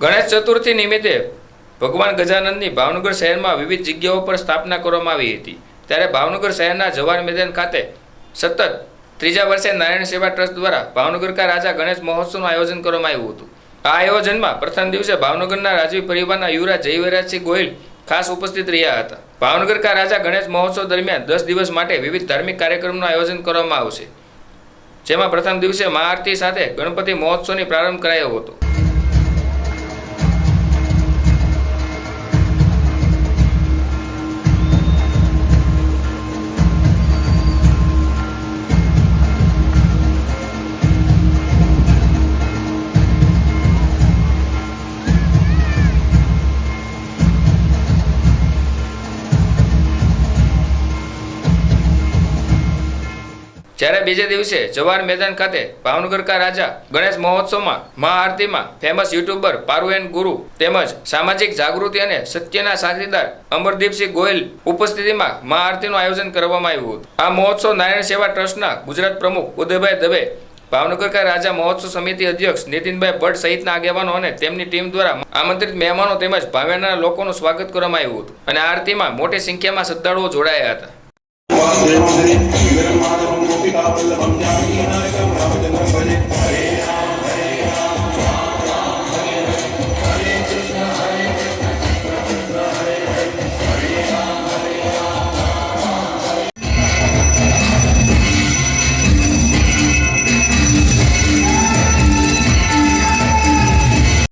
ગણેશ ચતુર્થી નિમિત્તે ભગવાન ગજાનંદની ભાવનગર શહેરમાં વિવિધ જગ્યાઓ પર સ્થાપના કરવામાં આવી હતી. ત્યારે ભાવનગર શહેરના જવાહર મેદાન ખાતે સતત ત્રીજા વર્ષે નારાયણ સેવા ટ્રસ્ટ દ્વારા ભાવનગરકા રાજા ગણેશ મહોત્સવનું આયોજન કરવામાં આવ્યું હતું. આ આયોજનમાં પ્રથમ દિવસે ભાવનગરના રાજવી પરિવારના યુવરાજ જયવરાજસિંહ ગોહિલ ખાસ ઉપસ્થિત રહ્યા હતા. ભાવનગરકા રાજા ગણેશ મહોત્સવ દરમિયાન દસ દિવસ માટે વિવિધ ધાર્મિક કાર્યક્રમનું આયોજન કરવામાં આવશે. જેમાં પ્રથમ દિવસે મહાઆરતી સાથે ગણપતિ મહોત્સવની પ્રારંભ કરાયો હતો. જ્યારે બીજે દિવસે જવાહર મેદાન ખાતે ભાવનગર કા રાજા ગણેશ મહોત્સવમાં મહાઆરતીમાં ફેમસ યુટ્યુબર પારુએન ગુરુ તેમજ સામાજિક જાગૃતિ અને સત્યના સાથીદાર અમરદીપસિંહ ગોયલ ઉપસ્થિતિમાં મહાઆરતીનું આયોજન કરવામાં આવ્યું હતું. આ મહોત્સવ નારાયણ સેવા ટ્રસ્ટના ગુજરાત પ્રમુખ ઉદયભાઈ દવે ભાવનગર કા રાજા મહોત્સવ સમિતિ અધ્યક્ષ નીતિનભાઈ ભટ્ટ સહિતના આગેવાનો અને તેમની ટીમ દ્વારા આમંત્રિત મહેમાનો તેમજ ભાવેના લોકોનું સ્વાગત કરવામાં આવ્યું હતું. અને આરતીમાં મોટી સંખ્યામાં શ્રદ્ધાળુઓ જોડાયા હતા. വിവരമാധവം ഗോപികാവല്ലഭം ജാനീനായകം രാമചന്ദ്രം ഭജേ ഹരേ